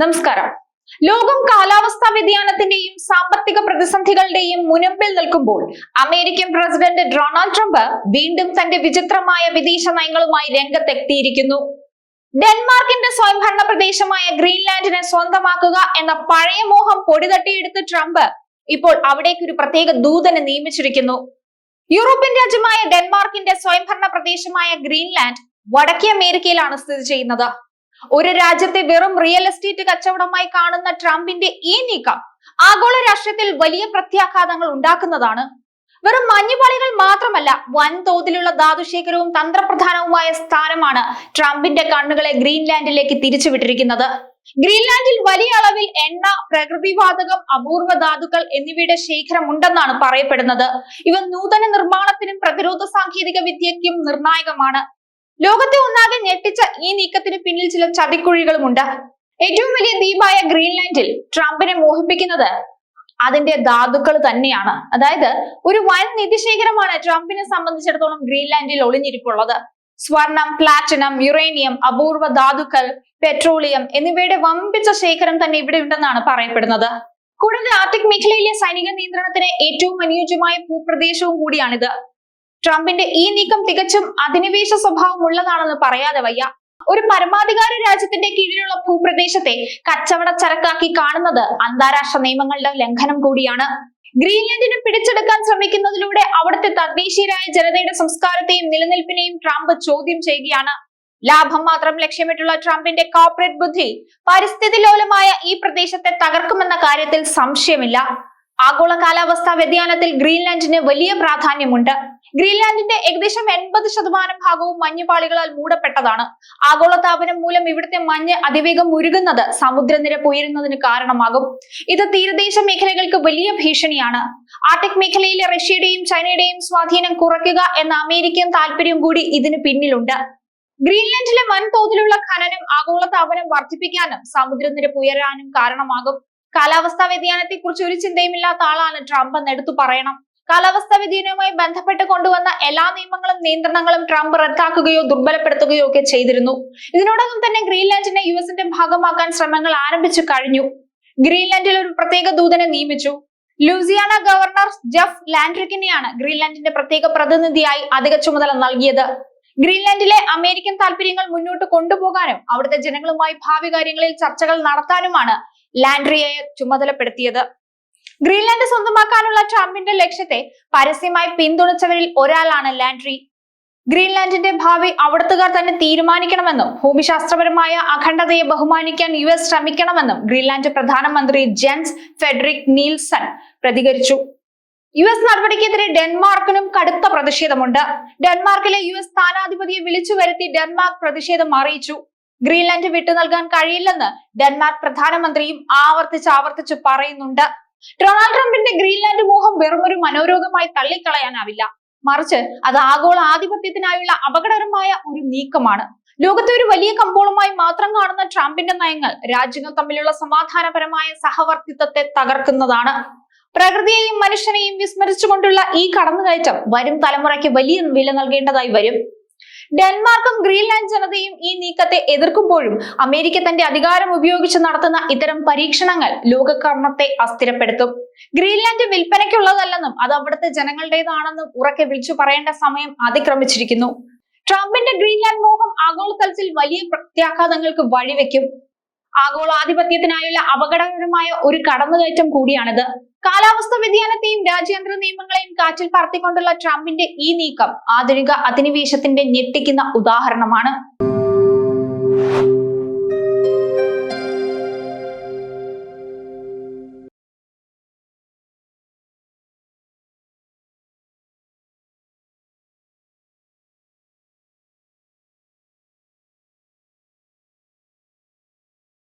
നമസ്കാരം. ലോകം കാലാവസ്ഥാ വ്യതിയാനത്തിന്റെയും സാമ്പത്തിക പ്രതിസന്ധികളുടെയും മുനമ്പിൽ നിൽക്കുമ്പോൾ അമേരിക്കൻ പ്രസിഡന്റ് ഡൊണാൾഡ് ട്രംപ് വീണ്ടും തന്റെ വിചിത്രമായ വിദേശ നയങ്ങളുമായി രംഗത്തെത്തിയിരിക്കുന്നു. ഡെൻമാർക്കിന്റെ സ്വയംഭരണ പ്രദേശമായ ഗ്രീൻലാൻഡിനെ സ്വന്തമാക്കുക എന്ന പഴയ മോഹം പൊടിതട്ടിയെടുത്ത് ട്രംപ് ഇപ്പോൾ അവിടേക്ക് ഒരു പ്രത്യേക ദൂതനെ നിയമിച്ചിരിക്കുന്നു. യൂറോപ്യൻ രാജ്യമായ ഡെൻമാർക്കിന്റെ സ്വയംഭരണ പ്രദേശമായ ഗ്രീൻലാൻഡ് വടക്കേ അമേരിക്കയിലാണ് സ്ഥിതി ചെയ്യുന്നത്. ഒരു രാജ്യത്തെ വെറും റിയൽ എസ്റ്റേറ്റ് കച്ചവടമായി കാണുന്ന ട്രംപിന്റെ ഈ നീക്കം ആഗോള രാഷ്ട്രീയത്തിൽ വലിയ പ്രത്യാഘാതങ്ങൾ ഉണ്ടാക്കുന്നതാണ്. വെറും മഞ്ഞുപാളികൾ മാത്രമല്ല വൻതോതിലുള്ള ധാതുശേഖരവും തന്ത്രപ്രധാനവുമായ സ്ഥാനമാണ് ട്രംപിന്റെ കണ്ണുകളെ ഗ്രീൻലാൻഡിലേക്ക് തിരിച്ചുവിട്ടിരിക്കുന്നത്. ഗ്രീൻലാൻഡിൽ വലിയ അളവിൽ എണ്ണ പ്രകൃതിവാതകം അപൂർവ ധാതുക്കൾ എന്നിവയുടെ ശേഖരം ഉണ്ടെന്നാണ് പറയപ്പെടുന്നത്. ഇവ നൂതന നിർമ്മാണത്തിനും പ്രതിരോധ സാങ്കേതിക വിദ്യയ്ക്കും നിർണായകമാണ്. ലോകത്തെ ഒന്നാകെ ഞെട്ടിച്ച ഈ നീക്കത്തിന് പിന്നിൽ ചില ചതിക്കുഴികളുമുണ്ട്. ഏറ്റവും വലിയ ദ്വീപായ ഗ്രീൻലാൻഡിൽ ട്രംപിനെ മോഹിപ്പിക്കുന്നത് അതിന്റെ ധാതുക്കൾ തന്നെയാണ്. അതായത് ഒരു വൻ നിധിശേഖരമാണ് ട്രംപിനെ സംബന്ധിച്ചിടത്തോളം ഗ്രീൻലാൻഡിൽ ഒളിഞ്ഞിരിപ്പുള്ളത്. സ്വർണം പ്ലാറ്റിനം യുറേനിയം അപൂർവ ധാതുക്കൾ പെട്രോളിയം എന്നിവയുടെ വമ്പിച്ച ശേഖരം തന്നെ ഇവിടെ ഉണ്ടെന്നാണ് പറയപ്പെടുന്നത്. കൂടാതെ ആർട്ടിക് മേഖലയിലെ സൈനിക നിയന്ത്രണത്തിന് ഏറ്റവും അനുയോജ്യമായ ഭൂപ്രദേശവും കൂടിയാണിത്. ട്രംപിന്റെ ഈ നീക്കം തികച്ചും അധിനിവേശ സ്വഭാവം ഉള്ളതാണെന്ന് പറയാതെ വയ്യ. ഒരു പരമാധികാര രാജ്യത്തിന്റെ കീഴിലുള്ള ഭൂപ്രദേശത്തെ കച്ചവട ചരക്കാക്കി കാണുന്നത് അന്താരാഷ്ട്ര നിയമങ്ങളുടെ ലംഘനം കൂടിയാണ്. ഗ്രീൻലാൻഡിനെ പിടിച്ചെടുക്കാൻ ശ്രമിക്കുന്നതിലൂടെ അവിടുത്തെ തദ്ദേശീയരായ ജനതയുടെ സംസ്കാരത്തെയും നിലനിൽപ്പിനെയും ട്രംപ് ചോദ്യം ചെയ്യുകയാണ്. ലാഭം മാത്രം ലക്ഷ്യമിട്ടുള്ള ട്രംപിന്റെ കോർപ്പറേറ്റ് ബുദ്ധി പരിസ്ഥിതി ലോലമായ ഈ പ്രദേശത്തെ തകർക്കുമെന്ന കാര്യത്തിൽ സംശയമില്ല. ആഗോള കാലാവസ്ഥാ വ്യതിയാനത്തിൽ ഗ്രീൻലാൻഡിന് വലിയ പ്രാധാന്യമുണ്ട്. ഗ്രീൻലാൻഡിന്റെ ഏകദേശം എൺപത് ശതമാനം ഭാഗവും മഞ്ഞുപാളികളാൽ മൂടപ്പെട്ടതാണ്. ആഗോളതാപനം മൂലം ഇവിടുത്തെ മഞ്ഞ് അതിവേഗം ഉരുകുന്നത് സമുദ്രനിരപ്പ് ഉയരുന്നതിന് കാരണമാകും. ഇത് തീരദേശ മേഖലകൾക്ക് വലിയ ഭീഷണിയാണ്. ആർട്ടിക് മേഖലയിലെ റഷ്യയുടെയും ചൈനയുടെയും സ്വാധീനം കുറയ്ക്കുക എന്ന അമേരിക്കൻ താല്പര്യം കൂടി ഇതിന് പിന്നിലുണ്ട്. ഗ്രീൻലാൻഡിലെ വൻതോതിലുള്ള ഖനനം ആഗോളതാപനം വർദ്ധിപ്പിക്കാനും സമുദ്രനിരപ്പ് ഉയരാനും കാരണമാകും. കാലാവസ്ഥാ വ്യതിയാനത്തെക്കുറിച്ച് ഒരു ചിന്തയുമില്ലാത്ത ആളാണ് ട്രംപ് എന്ന് എടുത്തു പറയണം. കാലാവസ്ഥാ വ്യതിയാനവുമായി ബന്ധപ്പെട്ട് കൊണ്ടുവന്ന എല്ലാ നിയമങ്ങളും നിയന്ത്രണങ്ങളും ട്രംപ് റദ്ദാക്കുകയോ ദുർബലപ്പെടുത്തുകയോ ഒക്കെ ചെയ്തിരുന്നു. ഇതിനോടകം തന്നെ ഗ്രീൻലാൻഡിനെ യു എസിന്റെ ഭാഗമാക്കാൻ ശ്രമങ്ങൾ ആരംഭിച്ചു കഴിഞ്ഞു. ഗ്രീൻലാൻഡിൽ ഒരു പ്രത്യേക ദൂതനെ നിയമിച്ചു. ലൂസിയാന ഗവർണർ ജെഫ് ലാൻഡ്രിക്കിനെയാണ് ഗ്രീൻലാൻഡിന്റെ പ്രത്യേക പ്രതിനിധിയായി അധിക ചുമതല നൽകിയത്. ഗ്രീൻലാൻഡിലെ അമേരിക്കൻ താല്പര്യങ്ങൾ മുന്നോട്ട് കൊണ്ടുപോകാനും അവിടുത്തെ ജനങ്ങളുമായി ഭാവി കാര്യങ്ങളിൽ ചർച്ചകൾ നടത്താനുമാണ് ലാൻഡ്രിയെ ചുമതലപ്പെടുത്തിയത്. ഗ്രീൻലാൻഡ് സ്വന്തമാക്കാനുള്ള ട്രംപിന്റെ ലക്ഷ്യത്തെ പരസ്യമായി പിന്തുണച്ചവരിൽ ഒരാളാണ് ലാൻഡ്രി. ഗ്രീൻലാൻഡിന്റെ ഭാവി അവിടുത്തുകാർ തന്നെ തീരുമാനിക്കണമെന്നും ഭൂമിശാസ്ത്രപരമായ അഖണ്ഡതയെ ബഹുമാനിക്കാൻ യു എസ് ശ്രമിക്കണമെന്നും ഗ്രീൻലാൻഡ് പ്രധാനമന്ത്രി ജെൻസ് ഫെഡറിക് നീൽസൺ പ്രതികരിച്ചു. യു എസ് നടപടിക്കെതിരെ ഡെൻമാർക്കിനും കടുത്ത പ്രതിഷേധമുണ്ട്. ഡെൻമാർക്കിലെ യു എസ് സ്ഥാനാധിപതിയെ വിളിച്ചു വരുത്തി ഡെൻമാർക്ക് പ്രതിഷേധം അറിയിച്ചു. ഗ്രീൻലാൻഡ് വിട്ടു നൽകാൻ കഴിയില്ലെന്ന് ഡെൻമാർക്ക് പ്രധാനമന്ത്രിയും ആവർത്തിച്ച് ആവർത്തിച്ച് പറയുന്നുണ്ട്. ഡൊണാൾഡ് ട്രംപിന്റെ ഗ്രീൻലാൻഡ് മോഹം ഒരു മനോരോഗമായി തള്ളിക്കളയാനാവില്ല. മറിച്ച് അത് ആഗോള ആധിപത്യത്തിനായുള്ള അപകടകരമായ ഒരു നീക്കമാണ്. ലോകത്തെ ഒരു വലിയ കമ്പോളമായി മാത്രം കാണുന്ന ട്രംപിന്റെ നയങ്ങൾ രാജ്യങ്ങൾ തമ്മിലുള്ള സമാധാനപരമായ സഹവർത്തിത്വത്തെ തകർക്കുന്നതാണ്. പ്രകൃതിയെയും മനുഷ്യനെയും വിസ്മരിച്ചുകൊണ്ടുള്ള ഈ കടന്നുകയറ്റം വരും തലമുറയ്ക്ക് വലിയ വില നൽകേണ്ടതായി വരും. ഡെൻമാർക്കും ഗ്രീൻലാൻഡ് ജനതയും ഈ നീക്കത്തെ എതിർക്കുമ്പോഴും അമേരിക്ക തന്റെ അധികാരം ഉപയോഗിച്ച് നടത്തുന്ന ഇത്തരം പരീക്ഷണങ്ങൾ ലോകകർമ്മത്തെ അസ്ഥിരപ്പെടുത്തും. ഗ്രീൻലാൻഡ് വിൽപ്പനയ്ക്കുള്ളതല്ലെന്നും അത് അവിടുത്തെ ജനങ്ങളുടേതാണെന്നും ഉറക്കെ വിളിച്ചു പറയേണ്ട സമയം അതിക്രമിച്ചിരിക്കുന്നു. ട്രംപിന്റെ ഗ്രീൻലാൻഡ് മോഹം ആഗോളതലത്തിൽ വലിയ പ്രത്യാഘാതങ്ങൾക്ക് വഴിവെക്കും. ആഗോളാധിപത്യത്തിനായുള്ള അപകടകരമായ ഒരു കടന്നുകയറ്റം കൂടിയാണിത്. കാലാവസ്ഥ വ്യതിയാനത്തെയും രാജ്യാന്തര നിയമങ്ങളെയും കാറ്റിൽ പറത്തിക്കൊണ്ടുള്ള ട്രംപിന്റെ ഈ നീക്കം ആധുനിക അധിനിവേശത്തിന്റെ ഞെട്ടിക്കുന്ന ഉദാഹരണമാണ്.